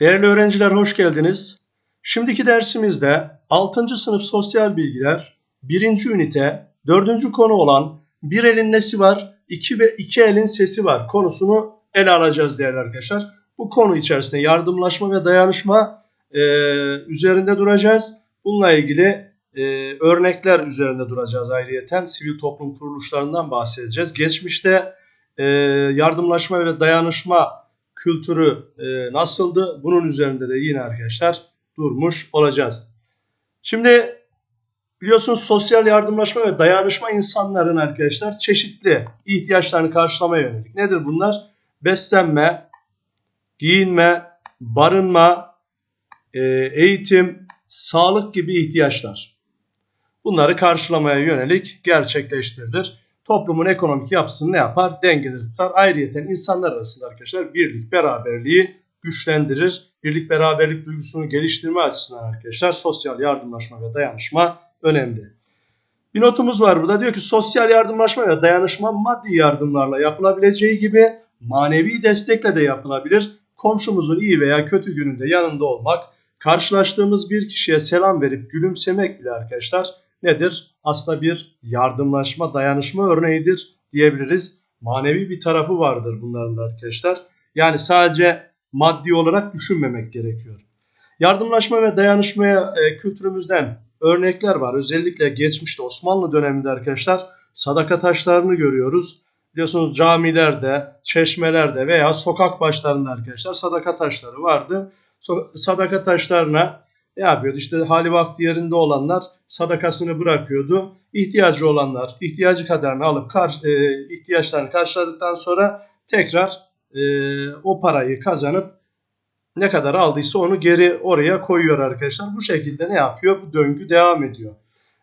Değerli öğrenciler hoş geldiniz. Şimdiki dersimizde 6. sınıf sosyal bilgiler 1. ünite 4. konu olan bir elin nesi var, iki ve iki elin sesi var konusunu ele alacağız değerli arkadaşlar. Bu konu içerisinde yardımlaşma ve dayanışma e, üzerinde duracağız. Bununla ilgili e, örnekler üzerinde duracağız ayrıyeten. Sivil toplum kuruluşlarından bahsedeceğiz. Geçmişte e, yardımlaşma ve dayanışma kültürü e, nasıldı? Bunun üzerinde de yine arkadaşlar durmuş olacağız. Şimdi biliyorsunuz sosyal yardımlaşma ve dayanışma insanların arkadaşlar çeşitli ihtiyaçlarını karşılamaya yönelik. Nedir bunlar? Beslenme, giyinme, barınma, e, eğitim, sağlık gibi ihtiyaçlar. Bunları karşılamaya yönelik gerçekleştirilir. Toplumun ekonomik yapısını ne yapar? Dengede tutar. Ayrıyeten insanlar arasında arkadaşlar birlik, beraberliği güçlendirir. Birlik, beraberlik duygusunu geliştirme açısından arkadaşlar sosyal yardımlaşma ve dayanışma önemli. Bir notumuz var burada. Diyor ki sosyal yardımlaşma ve dayanışma maddi yardımlarla yapılabileceği gibi manevi destekle de yapılabilir. Komşumuzun iyi veya kötü gününde yanında olmak, karşılaştığımız bir kişiye selam verip gülümsemek bile arkadaşlar nedir? Aslında bir yardımlaşma, dayanışma örneğidir diyebiliriz. Manevi bir tarafı vardır bunların da arkadaşlar. Yani sadece maddi olarak düşünmemek gerekiyor. Yardımlaşma ve dayanışmaya e, kültürümüzden örnekler var. Özellikle geçmişte Osmanlı döneminde arkadaşlar sadaka taşlarını görüyoruz. Biliyorsunuz camilerde, çeşmelerde veya sokak başlarında arkadaşlar sadaka taşları vardı. So- sadaka taşlarına ne yapıyordu? İşte hali vakti yerinde olanlar sadakasını bırakıyordu. İhtiyacı olanlar ihtiyacı kadarını alıp kar, e, ihtiyaçlarını karşıladıktan sonra tekrar e, o parayı kazanıp ne kadar aldıysa onu geri oraya koyuyor arkadaşlar. Bu şekilde ne yapıyor? Bu döngü devam ediyor.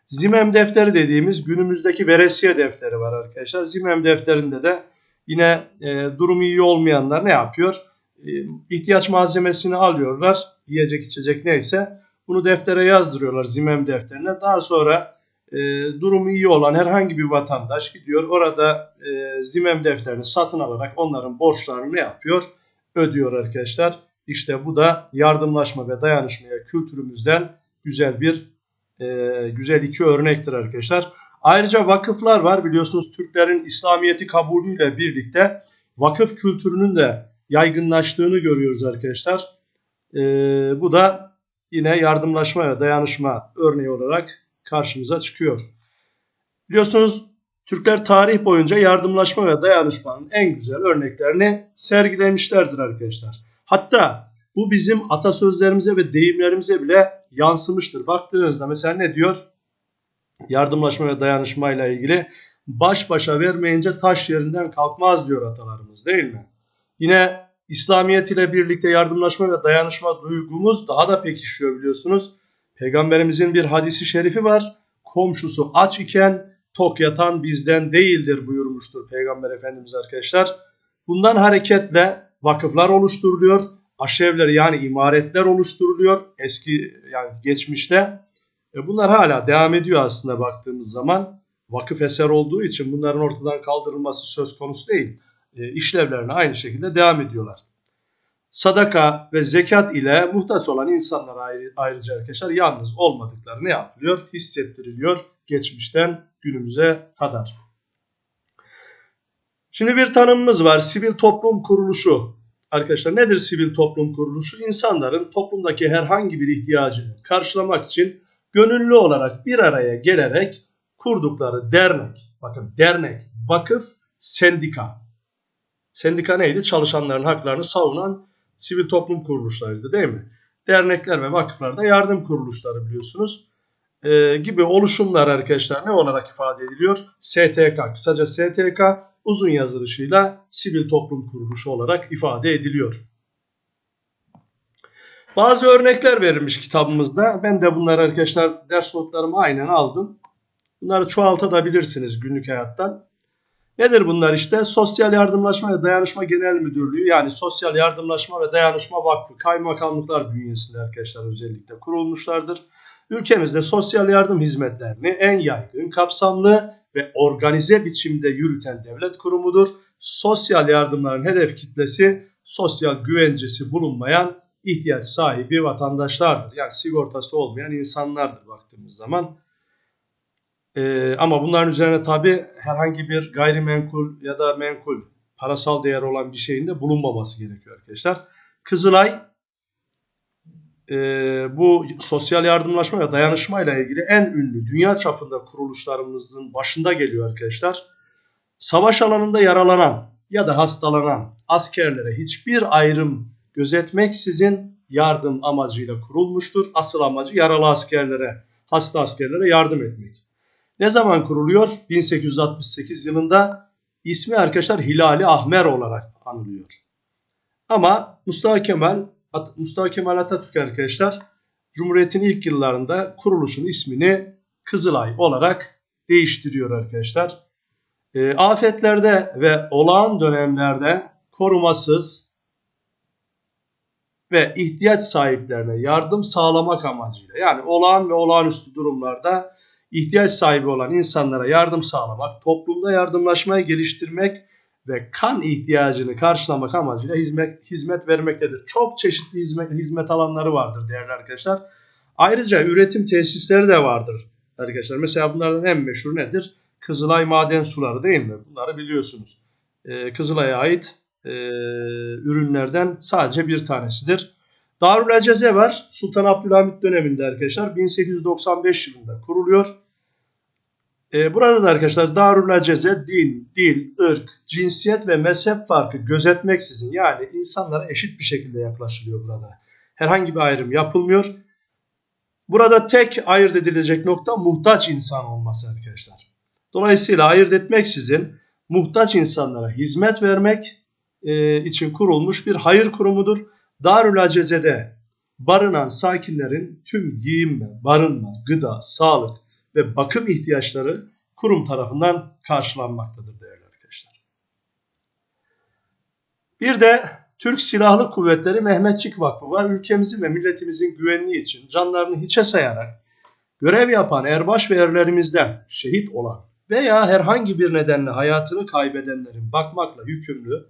Zimem defteri dediğimiz günümüzdeki veresiye defteri var arkadaşlar. Zimem defterinde de yine e, durumu iyi olmayanlar ne yapıyor? E, ihtiyaç malzemesini alıyorlar. Yiyecek içecek neyse. Bunu deftere yazdırıyorlar zimem defterine. Daha sonra e, durumu iyi olan herhangi bir vatandaş gidiyor. Orada e, zimem defterini satın alarak onların borçlarını yapıyor? Ödüyor arkadaşlar. İşte bu da yardımlaşma ve dayanışmaya kültürümüzden güzel bir e, güzel iki örnektir arkadaşlar. Ayrıca vakıflar var biliyorsunuz Türklerin İslamiyet'i kabulüyle birlikte vakıf kültürünün de yaygınlaştığını görüyoruz arkadaşlar. E, bu da yine yardımlaşma ve dayanışma örneği olarak karşımıza çıkıyor. Biliyorsunuz Türkler tarih boyunca yardımlaşma ve dayanışmanın en güzel örneklerini sergilemişlerdir arkadaşlar. Hatta bu bizim atasözlerimize ve deyimlerimize bile yansımıştır. Baktığınızda mesela ne diyor? Yardımlaşma ve dayanışma ile ilgili baş başa vermeyince taş yerinden kalkmaz diyor atalarımız değil mi? Yine İslamiyet ile birlikte yardımlaşma ve dayanışma duygumuz daha da pekişiyor biliyorsunuz. Peygamberimizin bir hadisi şerifi var. Komşusu aç iken tok yatan bizden değildir buyurmuştur Peygamber Efendimiz arkadaşlar. Bundan hareketle vakıflar oluşturuluyor. Aşevler yani imaretler oluşturuluyor eski yani geçmişte. E bunlar hala devam ediyor aslında baktığımız zaman. Vakıf eser olduğu için bunların ortadan kaldırılması söz konusu değil. E, işlevlerine aynı şekilde devam ediyorlar. Sadaka ve zekat ile muhtaç olan insanlara ayrı, ayrıca arkadaşlar yalnız olmadıkları ne yapılıyor? Hissettiriliyor geçmişten günümüze kadar. Şimdi bir tanımımız var. Sivil toplum kuruluşu. Arkadaşlar nedir sivil toplum kuruluşu? İnsanların toplumdaki herhangi bir ihtiyacını karşılamak için gönüllü olarak bir araya gelerek kurdukları dernek. Bakın dernek, vakıf, sendika. Sendika neydi? Çalışanların haklarını savunan sivil toplum kuruluşlarıydı değil mi? Dernekler ve vakıflar da yardım kuruluşları biliyorsunuz. Ee, gibi oluşumlar arkadaşlar ne olarak ifade ediliyor? STK, kısaca STK uzun yazılışıyla sivil toplum kuruluşu olarak ifade ediliyor. Bazı örnekler verilmiş kitabımızda. Ben de bunları arkadaşlar ders notlarımı aynen aldım. Bunları çoğaltabilirsiniz günlük hayattan. Nedir bunlar işte? Sosyal Yardımlaşma ve Dayanışma Genel Müdürlüğü yani Sosyal Yardımlaşma ve Dayanışma Vakfı kaymakamlıklar bünyesinde arkadaşlar özellikle kurulmuşlardır. Ülkemizde sosyal yardım hizmetlerini en yaygın, kapsamlı ve organize biçimde yürüten devlet kurumudur. Sosyal yardımların hedef kitlesi sosyal güvencesi bulunmayan ihtiyaç sahibi vatandaşlardır. Yani sigortası olmayan insanlardır baktığımız zaman. Ee, ama bunların üzerine tabi herhangi bir gayrimenkul ya da menkul parasal değer olan bir şeyin de bulunmaması gerekiyor arkadaşlar. Kızılay e, bu sosyal yardımlaşma ve dayanışma ile ilgili en ünlü dünya çapında kuruluşlarımızın başında geliyor arkadaşlar. Savaş alanında yaralanan ya da hastalanan askerlere hiçbir ayrım gözetmeksizin yardım amacıyla kurulmuştur. Asıl amacı yaralı askerlere, hasta askerlere yardım etmek. Ne zaman kuruluyor? 1868 yılında ismi arkadaşlar Hilali Ahmer olarak anılıyor. Ama Mustafa Kemal Mustafa Kemal Atatürk arkadaşlar Cumhuriyet'in ilk yıllarında kuruluşun ismini Kızılay olarak değiştiriyor arkadaşlar. E, afetlerde ve olağan dönemlerde korumasız ve ihtiyaç sahiplerine yardım sağlamak amacıyla yani olağan ve olağanüstü durumlarda ihtiyaç sahibi olan insanlara yardım sağlamak, toplumda yardımlaşmayı geliştirmek ve kan ihtiyacını karşılamak amacıyla hizmet, hizmet vermektedir. Çok çeşitli hizmet, hizmet alanları vardır değerli arkadaşlar. Ayrıca üretim tesisleri de vardır arkadaşlar. Mesela bunlardan en meşhur nedir? Kızılay maden suları değil mi? Bunları biliyorsunuz. Ee, Kızılay'a ait e, ürünlerden sadece bir tanesidir. Darül Aceze var. Sultan Abdülhamit döneminde arkadaşlar 1895 yılında kuruluyor. Ee, burada da arkadaşlar Darül Aceze din, dil, ırk, cinsiyet ve mezhep farkı gözetmeksizin yani insanlara eşit bir şekilde yaklaşılıyor burada. Herhangi bir ayrım yapılmıyor. Burada tek ayırt edilecek nokta muhtaç insan olması arkadaşlar. Dolayısıyla ayırt etmeksizin muhtaç insanlara hizmet vermek e, için kurulmuş bir hayır kurumudur. Darül Aceze'de barınan sakinlerin tüm giyinme, barınma, gıda, sağlık ve bakım ihtiyaçları kurum tarafından karşılanmaktadır değerli arkadaşlar. Bir de Türk Silahlı Kuvvetleri Mehmetçik Vakfı var. Ülkemizin ve milletimizin güvenliği için canlarını hiçe sayarak görev yapan erbaş ve erlerimizden şehit olan veya herhangi bir nedenle hayatını kaybedenlerin bakmakla yükümlü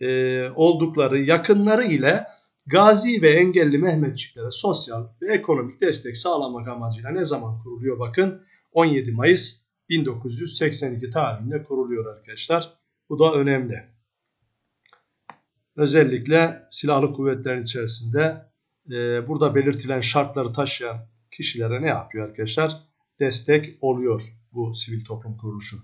e, oldukları yakınları ile Gazi ve engelli Mehmetçiklere sosyal ve ekonomik destek sağlamak amacıyla ne zaman kuruluyor bakın 17 Mayıs 1982 tarihinde kuruluyor arkadaşlar. Bu da önemli. Özellikle silahlı kuvvetlerin içerisinde e, burada belirtilen şartları taşıyan kişilere ne yapıyor arkadaşlar? Destek oluyor bu sivil toplum kuruluşu.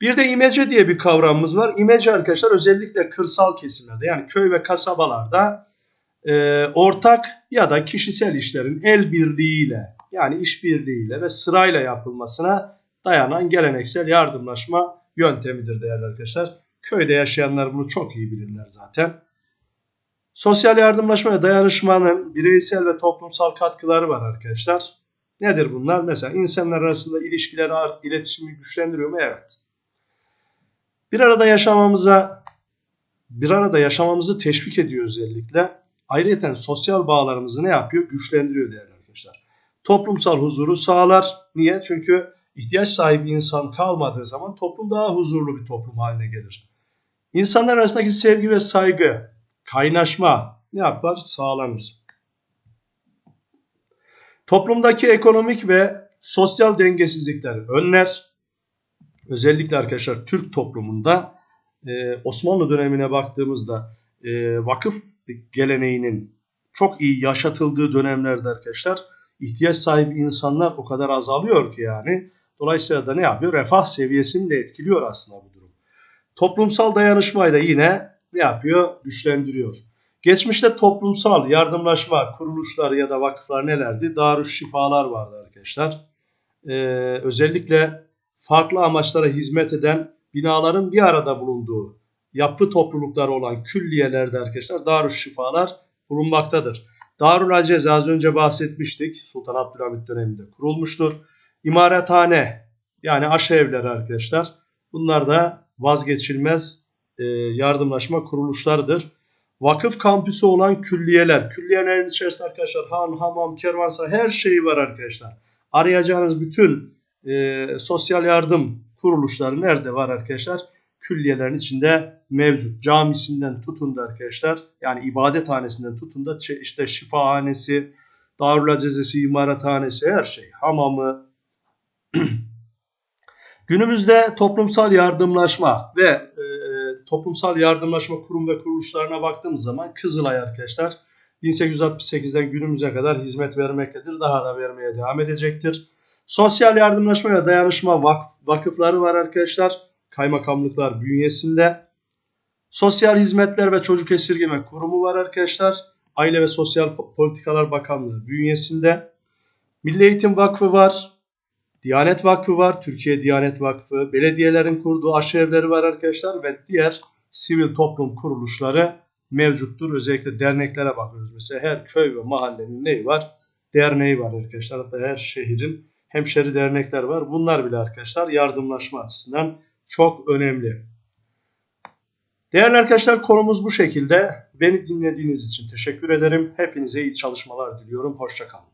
Bir de imece diye bir kavramımız var. İmece arkadaşlar özellikle kırsal kesimlerde yani köy ve kasabalarda e, ortak ya da kişisel işlerin el birliğiyle yani işbirliğiyle ve sırayla yapılmasına dayanan geleneksel yardımlaşma yöntemidir değerli arkadaşlar. Köyde yaşayanlar bunu çok iyi bilirler zaten. Sosyal yardımlaşma ve dayanışmanın bireysel ve toplumsal katkıları var arkadaşlar. Nedir bunlar? Mesela insanlar arasında ilişkileri, iletişimi güçlendiriyor mu? Evet. Bir arada yaşamamıza, bir arada yaşamamızı teşvik ediyor özellikle. Ayrıca sosyal bağlarımızı ne yapıyor? Güçlendiriyor değerli arkadaşlar. Toplumsal huzuru sağlar. Niye? Çünkü ihtiyaç sahibi insan kalmadığı zaman toplum daha huzurlu bir toplum haline gelir. İnsanlar arasındaki sevgi ve saygı, kaynaşma ne yapar? Sağlanır. Toplumdaki ekonomik ve sosyal dengesizlikleri önler. Özellikle arkadaşlar Türk toplumunda Osmanlı dönemine baktığımızda vakıf geleneğinin çok iyi yaşatıldığı dönemlerde arkadaşlar ihtiyaç sahibi insanlar o kadar azalıyor ki yani. Dolayısıyla da ne yapıyor? Refah seviyesini de etkiliyor aslında bu durum. Toplumsal dayanışmayı da yine ne yapıyor? Güçlendiriyor. Geçmişte toplumsal yardımlaşma kuruluşları ya da vakıflar nelerdi? Darüşşifalar vardı arkadaşlar. Ee, özellikle farklı amaçlara hizmet eden binaların bir arada bulunduğu yapı toplulukları olan külliyelerde arkadaşlar Darüşşifalar bulunmaktadır. Darül Aceze az önce bahsetmiştik. Sultan Abdülhamit döneminde kurulmuştur. İmarethane yani aşevleri arkadaşlar. Bunlar da vazgeçilmez e, yardımlaşma kuruluşlarıdır. Vakıf kampüsü olan külliyeler. Külliyelerin içerisinde arkadaşlar han, hamam, kervansaray her şeyi var arkadaşlar. Arayacağınız bütün e, sosyal yardım kuruluşları nerede var arkadaşlar? Külliyelerin içinde mevcut. Camisinden tutun da arkadaşlar yani ibadethanesinden tutun da işte şifahanesi, Darül Acezesi, imarathanesi her şey. Hamamı. Günümüzde toplumsal yardımlaşma ve e, toplumsal yardımlaşma kurum ve kuruluşlarına baktığımız zaman Kızılay arkadaşlar 1868'den günümüze kadar hizmet vermektedir. Daha da vermeye devam edecektir. Sosyal yardımlaşma ve dayanışma vak- vakıfları var arkadaşlar. Kaymakamlıklar bünyesinde. Sosyal Hizmetler ve Çocuk Esirgeme Kurumu var arkadaşlar. Aile ve Sosyal Po- Politikalar Bakanlığı bünyesinde. Milli Eğitim Vakfı var. Diyanet Vakfı var. Türkiye Diyanet Vakfı. Belediyelerin kurduğu aşevleri var arkadaşlar ve diğer sivil toplum kuruluşları mevcuttur. Özellikle derneklere bakıyoruz. Mesela her köy ve mahallenin neyi var? Derneği var arkadaşlar. Hatta her şehrin hemşeri dernekler var. Bunlar bile arkadaşlar yardımlaşma açısından çok önemli. Değerli arkadaşlar konumuz bu şekilde. Beni dinlediğiniz için teşekkür ederim. Hepinize iyi çalışmalar diliyorum. Hoşçakalın.